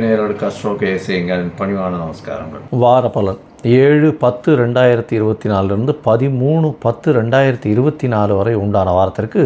நேயர்களுக்கு அஸ்ட்ரோ பணிவான நமஸ்காரங்கள் வார பலன் ஏழு பத்து ரெண்டாயிரத்தி இருபத்தி நாலுலேருந்து பதிமூணு பத்து ரெண்டாயிரத்தி இருபத்தி நாலு வரை உண்டான வாரத்திற்கு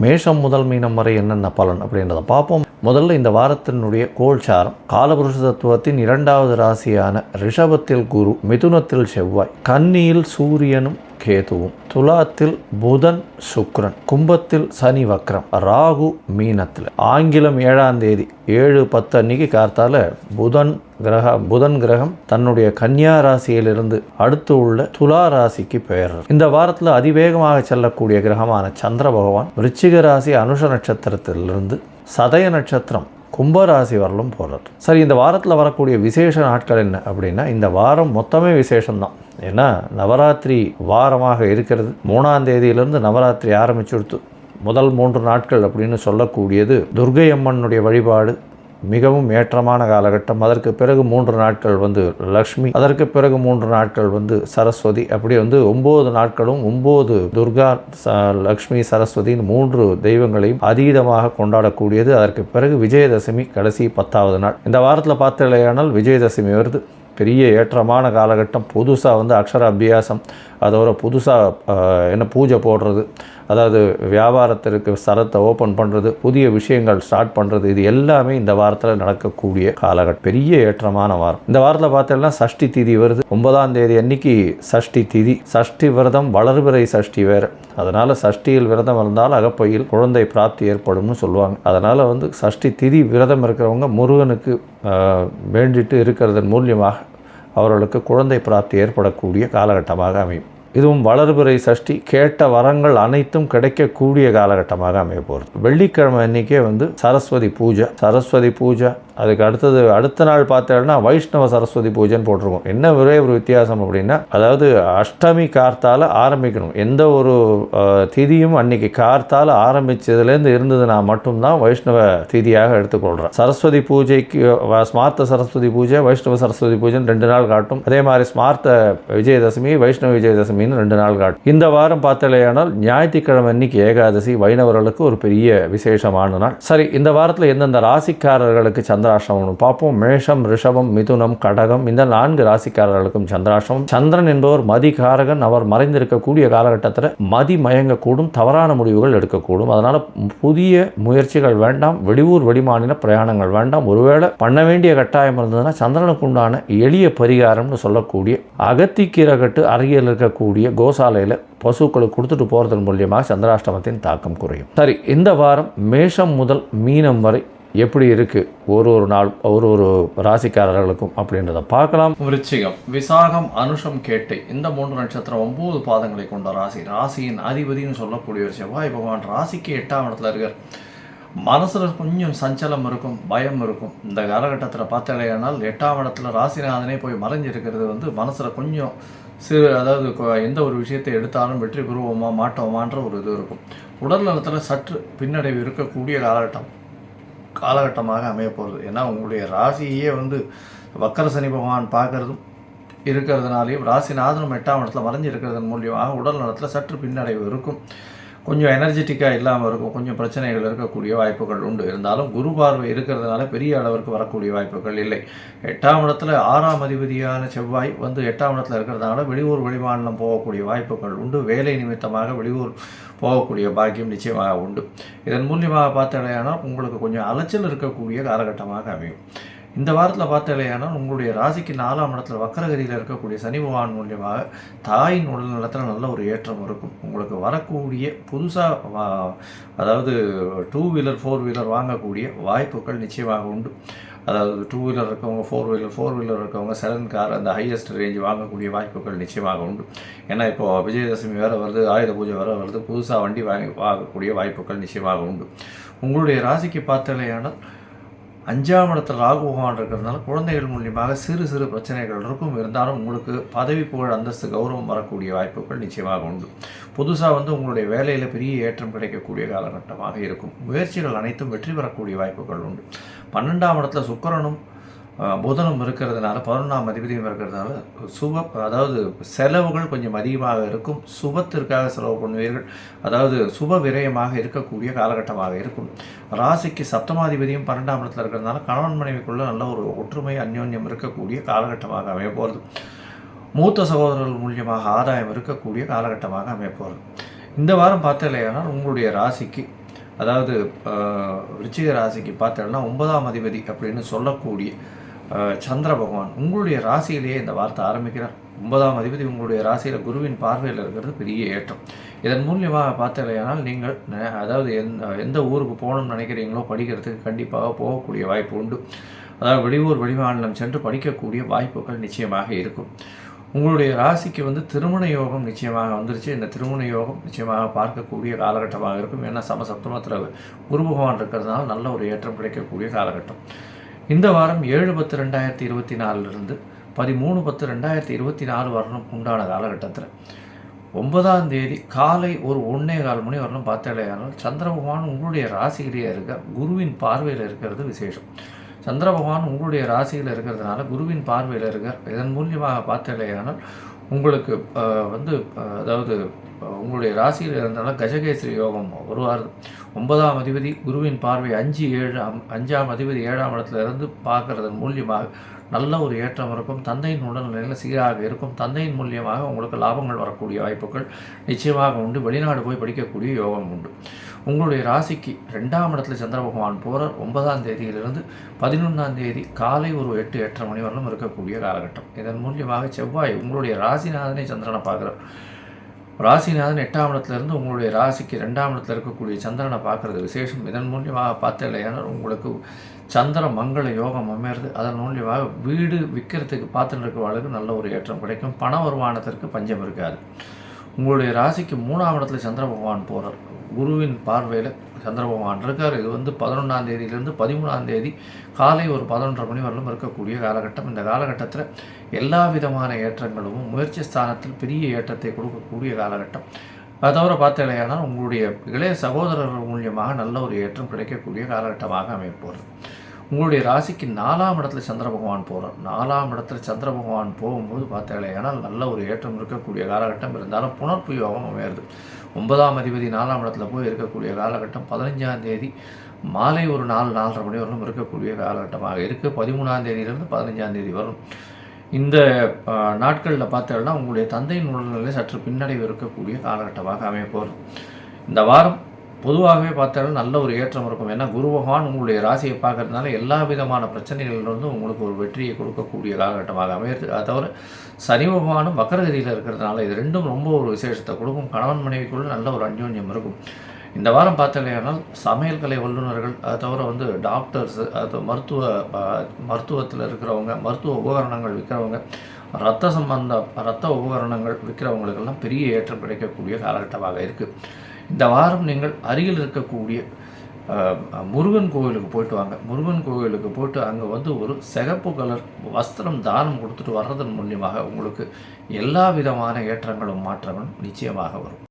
மேஷம் முதல் மீனம் வரை என்னென்ன பலன் அப்படின்றத பார்ப்போம். முதல்ல இந்த வாரத்தினுடைய கோல்சாரம் காலபுருஷ தத்துவத்தின் இரண்டாவது ராசியான ரிஷபத்தில் குரு மிதுனத்தில் செவ்வாய் கன்னியில் சூரியனும் கேதுவும் துலாத்தில் புதன் சுக்ரன் கும்பத்தில் சனி வக்ரம் ராகு மீனத்தில். ஆங்கிலம் ஏழாம் தேதி ஏழு பத்து அன்னைக்கு கார்த்தால புதன் கிரக புதன் கிரகம் தன்னுடைய கன்னியா ராசியிலிருந்து அடுத்து உள்ள துலா ராசிக்கு பெயர் இந்த வாரத்தில் அதிவேகமாக செல்லக்கூடிய கிரகமான சந்திர பகவான் விருச்சிக ராசி அனுஷ நட்சத்திரத்திலிருந்து சதய நட்சத்திரம் கும்பராசி வரலும் போகிறது சரி இந்த வாரத்தில் வரக்கூடிய விசேஷ நாட்கள் என்ன அப்படின்னா இந்த வாரம் மொத்தமே விசேஷம்தான். ஏன்னா நவராத்திரி வாரமாக இருக்கிறது. மூணாம் தேதியிலிருந்து நவராத்திரி ஆரம்பிச்சுடுத்து முதல் மூன்று நாட்கள் அப்படின்னு சொல்லக்கூடியது துர்கை அம்மனுடைய வழிபாடு மிகவும் ஏற்றமான காலகட்டம். அதற்கு பிறகு மூன்று நாட்கள் வந்து லக்ஷ்மி அதற்கு பிறகு மூன்று நாட்கள் வந்து சரஸ்வதி. அப்படி வந்து ஒம்பது நாட்களும் ஒம்பது துர்கா ச லக்ஷ்மி சரஸ்வதியின் மூன்று தெய்வங்களையும் அதீதமாக கொண்டாடக்கூடியது. அதற்கு பிறகு விஜயதசமி கடைசி பத்தாவது நாள். இந்த வாரத்தில் பார்த்தலையானால் விஜயதசமி வருது. பெரிய ஏற்றமான காலகட்டம். புதுசாக வந்து அக்ஷர அபியாசம் அதோட புதுசாக என்ன பூஜை போடுறது. அதாவது வியாபாரத்திற்கு சரத்தை ஓப்பன் பண்ணுறது புதிய விஷயங்கள் ஸ்டார்ட் பண்ணுறது இது எல்லாமே இந்த வாரத்தில் நடக்கக்கூடிய காலகட்டம் பெரிய ஏற்றமான வாரம். இந்த வாரத்தில் பார்த்தோம்னா சஷ்டி திதி வருது. ஒன்பதாம் தேதி அன்னைக்கு சஷ்டி திதி. சஷ்டி விரதம் வளர்பிறை சஷ்டி வேறு. அதனால் சஷ்டியில் விரதம் இருந்தால் அகப்பையில் குழந்தை பிராப்தி ஏற்படும்னு சொல்லுவாங்க. அதனால் வந்து சஷ்டி திதி விரதம் இருக்கிறவங்க முருகனுக்கு வேண்டிட்டு இருக்கிறதன் மூலியமாக அவர்களுக்கு குழந்தை பிராப்தி ஏற்படக்கூடிய காலகட்டமாக அமையும். இதுவும் வளர்பிறை சஷ்டி கேட்ட வரங்கள் அனைத்தும் கிடைக்கக்கூடிய காலகட்டமாக அமைய போகிறது. வெள்ளிக்கிழமை அன்னைக்கே வந்து சரஸ்வதி பூஜை சரஸ்வதி பூஜை அதுக்கு அடுத்தது அடுத்த நாள் பார்த்தேன்னா வைஷ்ணவ சரஸ்வதி பூஜைன்னு போட்டிருக்கோம். என்ன ஒரே ஒரு வித்தியாசம் அப்படின்னா அதாவது அஷ்டமி கார்த்தால் ஆரம்பிக்கணும். எந்த ஒரு திதியும் அன்னைக்கு கார்த்தால் ஆரம்பித்ததுலேருந்து இருந்ததுன்னா மட்டும்தான் வைஷ்ணவ திதியாக எடுத்துக்கொள்கிறேன் சரஸ்வதி பூஜைக்கு ஸ்மார்த்த சரஸ்வதி பூஜை வைஷ்ணவ சரஸ்வதி பூஜைன்னு ரெண்டு நாள் காட்டும். அதே மாதிரி ஸ்மார்த்த விஜயதசமி வைஷ்ணவ விஜயதசமின்னு ரெண்டு நாள் காட்டும். இந்த வாரம் பார்த்தலையானால் ஞாயிற்றுக்கிழமை அன்னைக்கு ஏகாதசி வைணவர்களுக்கு ஒரு பெரிய விசேஷமான நாள். சரி இந்த வாரத்தில் எந்தெந்த ராசிக்காரர்களுக்கு சந்திராஷ்டமம் பார்ப்போம். மேஷம் ரிஷபம் மிதுனம் கடகம் இந்த நான்கு ராசிக்காரர்களுக்கும் சந்திராசிரமம். சந்திரன் என்பவர் மதிகாரகன். அவர் மறைந்திருக்கக்கூடிய காலகட்டத்தில் மதி மயங்கக்கூடும் தவறான முடிவுகள் எடுக்கக்கூடும். அதனால் புதிய முயற்சிகள் வேண்டாம் வெளியூர் வெளிமாநில பிரயாணங்கள் வேண்டாம். ஒருவேளை பண்ண வேண்டிய கட்டாயம் இருந்ததுன்னா சந்திரனுக்கு உண்டான எளிய பரிகாரம்னு சொல்லக்கூடிய அகத்திக்கீரை கட்டு அருகில் இருக்கக்கூடிய கோசாலையில் பசுக்களுக்கு கொடுத்துட்டு போகிறதன் மூலியமாக சந்திராஷ்டமத்தின் தாக்கம் குறையும். சரி இந்த வாரம் மேஷம் முதல் மீனம் வரை எப்படி இருக்குது ஒரு ஒரு நாள் ஒரு ஒரு ராசிக்காரர்களுக்கும் அப்படின்றத பார்க்கலாம். விருச்சிகம் விசாகம் அனுஷம் கேட்டை இந்த மூன்று நட்சத்திரம் ஒம்பது பாதங்களை கொண்ட ராசி. ராசியின் அதிபதினு சொல்லக்கூடிய ஒரு செவ்வாய் பகவான் ராசிக்கு எட்டாம் இடத்துல இருக்கார். மனசில் கொஞ்சம் சஞ்சலம் இருக்கும் பயம் இருக்கும். இந்த காலகட்டத்தில் பார்த்தாலேயானால் எட்டாம் இடத்துல ராசிநாதனே போய் மறைஞ்சிருக்கிறது வந்து மனசில் கொஞ்சம் சிறு அதாவது எந்த ஒரு விஷயத்தை எடுத்தாலும் வெற்றி பெறுவோமா மாட்டோமான்ற ஒரு இது இருக்கும். உடல் நலத்தில் சற்று பின்னடைவு இருக்கக்கூடிய காலகட்டம். காலகட்டமாக அமைய போகிறது. ஏன்னா உங்களுடைய ராசியே வந்து வக்கர சனி பகவான் பார்க்கறதும் இருக்கிறதுனாலையும் ராசிநாதனும் எட்டாம் இடத்துல மறைஞ்சு இருக்கிறதன் மூலியமாக உடல் நலத்தில் சற்று பின்னடைவு இருக்கும். கொஞ்சம் எனர்ஜெட்டிக்காக இல்லாமல் இருக்கும் கொஞ்சம் பிரச்சனைகள் இருக்கக்கூடிய வாய்ப்புகள் உண்டு. இருந்தாலும் குரு பார்வை இருக்கிறதுனால பெரிய அளவிற்கு வரக்கூடிய வாய்ப்புகள் இல்லை. எட்டாம் இடத்துல ஆறாம் அதிபதியான செவ்வாய் வந்து எட்டாம் இடத்துல இருக்கிறதுனால வெளியூர் வெளிமாநிலம் போகக்கூடிய வாய்ப்புகள் உண்டு. வேலை நிமித்தமாக வெளியூர் போகக்கூடிய பாக்கியம் நிச்சயமாக உண்டு. இதன் மூலியமாக பார்த்தடையானால் உங்களுக்கு கொஞ்சம் அலைச்சல் இருக்கக்கூடிய காலகட்டமாக அமையும். இந்த வாரத்தில் பார்த்தாலேயானால் உங்களுடைய ராசிக்கு நாலாம் இடத்துல வக்கரகதியில் இருக்கக்கூடிய சனி பகவான் மூலியமாக தாயின் உடல் நலத்தில் நல்ல ஒரு ஏற்றம் இருக்கும். உங்களுக்கு வரக்கூடிய புதுசாக அதாவது டூ வீலர் ஃபோர் வீலர் வாங்கக்கூடிய வாய்ப்புகள் நிச்சயமாக உண்டு. அதாவது டூ வீலர் இருக்கவங்க ஃபோர் வீலர் ஃபோர் வீலர் இருக்கவங்க செலன் கார் அந்த ஹையஸ்ட் ரேஞ்ச் வாங்கக்கூடிய வாய்ப்புகள் நிச்சயமாக உண்டு. ஏன்னா இப்போது விஜயதசமி வேறு வருது ஆயுத பூஜை வேறு வருது புதுசாக வண்டி வாங்கி வாங்கக்கூடிய வாய்ப்புகள் நிச்சயமாக உண்டு. உங்களுடைய ராசிக்கு பார்த்தலையானால் அஞ்சாம் இடத்துல ராகு பகவான் இருக்கிறதுனால குழந்தைகள் மூலியமாக சிறு சிறு பிரச்சனைகள் இருக்கும். இருந்தாலும் உங்களுக்கு பதவி புகழ் அந்தஸ்து கௌரவம் வரக்கூடிய வாய்ப்புகள் நிச்சயமாக உண்டு. புதுசாக வந்து உங்களுடைய வேலையில் பெரிய ஏற்றம் கிடைக்கக்கூடிய காலகட்டமாக இருக்கும். முயற்சிகள் அனைத்தும் வெற்றி பெறக்கூடிய வாய்ப்புகள் உண்டு. பன்னெண்டாம் இடத்துல சுக்கரனும் புதனும் இருக்கிறதுனால பதினொன்றாம் அதிபதியும் இருக்கிறதுனால சுப அதாவது செலவுகள் கொஞ்சம் அதிகமாக இருக்கும். சுபத்திற்காக செலவு பண்ணுவீர்கள். அதாவது சுப விரயமாக இருக்கக்கூடிய காலகட்டமாக இருக்கும். ராசிக்கு சப்தமாதிபதியும் பன்னெண்டாம் இடத்துல இருக்கிறதுனால கணவன் மனைவிக்குள்ளே நல்ல ஒரு ஒற்றுமை அந்யோன்யம் இருக்கக்கூடிய காலகட்டமாக அமைய போகிறது மூத்த சகோதரர்கள் மூலியமாக ஆதாயம் இருக்கக்கூடிய காலகட்டமாக அமைய போகிறது இந்த வாரம் பார்த்தலையானால் உங்களுடைய ராசிக்கு அதாவது ஆஹ், விருச்சிக ராசிக்கு பார்த்தோம்னா ஒன்பதாம் அதிபதி அப்படின்னு சொல்லக்கூடிய சந்திர பகவான் உங்களுடைய ராசியிலேயே இந்த வார்த்தை ஆரம்பிக்கிறார். ஒன்பதாம் அதிபதி உங்களுடைய ராசியில் குருவின் பார்வையில் இருக்கிறது பெரிய ஏற்றம். இதன் மூலியமாக பார்த்தீங்கன்னா நீங்கள் அதாவது எந்த எந்த ஊருக்கு போகணும்னு நினைக்கிறீங்களோ படிக்கிறதுக்கு கண்டிப்பாக போகக்கூடிய வாய்ப்பு உண்டு. அதாவது வெளியூர் வெளிமாநிலம் சென்று படிக்கக்கூடிய வாய்ப்புகள் நிச்சயமாக இருக்கும். உங்களுடைய ராசிக்கு வந்து திருமண யோகம் நிச்சயமாக வந்துருச்சு. இந்த திருமண யோகம் நிச்சயமாக பார்க்கக்கூடிய காலகட்டமாக இருக்கும். ஏன்னா சமசப்தமத்தில் குரு பகவான் இருக்கிறதுனால நல்ல ஒரு ஏற்றம் கிடைக்கக்கூடிய காலகட்டம். இந்த வாரம் ஏழு பத்து ரெண்டாயிரத்தி இருபத்தி நாலுலேருந்து பதிமூணு பத்து ரெண்டாயிரத்தி இருபத்தி நாலு வரணும் உண்டான காலகட்டத்தில். ஒன்பதாம் தேதி காலை ஒரு ஒன்றே கால் மணி வரணும் பார்த்தாலேயானால் சந்திர பகவான் உங்களுடைய ராசியிலேயே இருக்க குருவின் பார்வையில் இருக்கிறது விசேஷம். சந்திர பகவான் உங்களுடைய ராசியில் இருக்கிறதுனால குருவின் பார்வையில் இருக்கார் இதன் மூலியமாக பார்த்தாலேயானால் உங்களுக்கு வந்து அதாவது உங்களுடைய ராசியில் இருந்தாலும் கஜகேசரி யோகம் வருவார். ஒன்பதாம் அதிபதி குருவின் பார்வை அஞ்சு ஏழு அஞ்சாம் அதிபதி ஏழாம் இடத்துல இருந்து பார்க்கறதன் மூலியமாக நல்ல ஒரு ஏற்றம் இருக்கும். தந்தையின் உடல்நிலையில் சீராக இருக்கும். தந்தையின் மூலியமாக உங்களுக்கு லாபங்கள் வரக்கூடிய வாய்ப்புகள் நிச்சயமாக உண்டு. வெளிநாடு போய் படிக்கக்கூடிய யோகம் உண்டு. உங்களுடைய ராசிக்கு ரெண்டாம் இடத்துல சந்திர பகவான் போகிறார் ஒன்பதாம் தேதியிலிருந்து பதினொன்றாம் தேதி காலை ஒரு எட்டு எட்டரை மணி வரலும் இருக்கக்கூடிய காலகட்டம். இதன் மூலியமாக செவ்வாய் உங்களுடைய ராசிநாதனை சந்திரனை பார்க்குறார். ராசிநாதன் எட்டாம் இடத்துலேருந்து உங்களுடைய ராசிக்கு ரெண்டாம் இடத்துல இருக்கக்கூடிய சந்திரனை பார்க்குறது விசேஷம். இதன் மூலியமாக பார்த்தலையானால் உங்களுக்கு சந்திர மங்கள யோகம் அமையிறது. அதன் மூலியமாக வீடு விற்கிறதுக்கு பார்த்துட்டு இருக்கிறவர்களுக்கு நல்ல ஒரு ஏற்றம் கிடைக்கும். பண வருமானத்திற்கு பஞ்சம் இருக்காது. உங்களுடைய ராசிக்கு மூணாம் இடத்துல சந்திர பகவான் போகிறார் குருவின் பார்வையில் சந்திரபகவான் இருக்கார். இது வந்து பதினொன்றாம் தேதியிலேருந்து பதிமூணாம் தேதி காலை ஒரு பதினொன்றரை மணி வரலும் இருக்கக்கூடிய காலகட்டம். இந்த காலகட்டத்தில் எல்லா விதமான ஏற்றங்களும் முயற்சி ஸ்தானத்தில் பெரிய ஏற்றத்தை கொடுக்கக்கூடிய காலகட்டம். அதை தவிர பார்த்தீங்கன்னா உங்களுடைய இளைய சகோதரர்கள் மூலியமாக நல்ல ஒரு ஏற்றம் கிடைக்கக்கூடிய காலகட்டமாக அமைப்போகிறது உங்களுடைய ராசிக்கு நாலாம் இடத்துல சந்திர பகவான் போகிறார் நாலாம் இடத்துல சந்திர பகவான் போகும்போது பார்த்தீங்கன்னா நல்ல ஒரு ஏற்றம் இருக்கக்கூடிய காலகட்டம். இருந்தாலும் புனர்ப்பு யோகம் அமையிறது. ஒன்பதாம் அதிபதி நாலாம் இடத்துல போய் இருக்கக்கூடிய காலகட்டம் பதினஞ்சாம் தேதி மாலை ஒரு நாலு நாலரை மணி வரலும் இருக்கக்கூடிய காலகட்டமாக இருக்குது பதிமூணாம் தேதியிலிருந்து பதினஞ்சாம் தேதி வரும். இந்த நாட்களில் பார்த்தோம்னா உங்களுடைய தந்தையின் உடல்நிலை சற்று பின்னடைவு இருக்கக்கூடிய காலகட்டமாக அமைய போகிறது இந்த வாரம் பொதுவாகவே பார்த்தாலும் நல்ல ஒரு ஏற்றம் இருக்கும். ஏன்னா குரு பகவான் உங்களுடைய ராசியை பார்க்கறதுனால எல்லா விதமான பிரச்சனைகளிலிருந்தும் உங்களுக்கு ஒரு வெற்றியை கொடுக்கக்கூடிய காலகட்டமாக அமையிறது. அதை தவிர சனி பகவானும் வக்கரகதியில் இருக்கிறதுனால இது ரெண்டும் ரொம்ப ஒரு விசேஷத்தை கொடுக்கும். கணவன் மனைவிக்குள்ள நல்ல ஒரு அந்யோன்யம் இருக்கும். இந்த வாரம் பார்த்தீங்கன்னா சமையல் கலை வல்லுநர்கள் அதை தவிர வந்து டாக்டர்ஸு அது மருத்துவ மருத்துவத்தில் இருக்கிறவங்க மருத்துவ உபகரணங்கள் விற்கிறவங்க ரத்த சம்பந்த ரத்த உபகரணங்கள் விற்கிறவங்களுக்கெல்லாம் பெரிய ஏற்றம் கிடைக்கக்கூடிய காலகட்டமாக இருக்குது இந்த வாரம் நீங்கள் அருகில் இருக்கக்கூடிய முருகன் கோவிலுக்கு போயிட்டு வாங்க. முருகன் கோவிலுக்கு போயிட்டு அங்கே வந்து ஒரு சிகப்பு கலர் வஸ்திரம் தானம் கொடுத்துட்டு வர்றதன் மூலியமாக உங்களுக்கு எல்லா விதமான ஏற்றங்களும் மாற்றங்களும் நிச்சயமாக வரும்.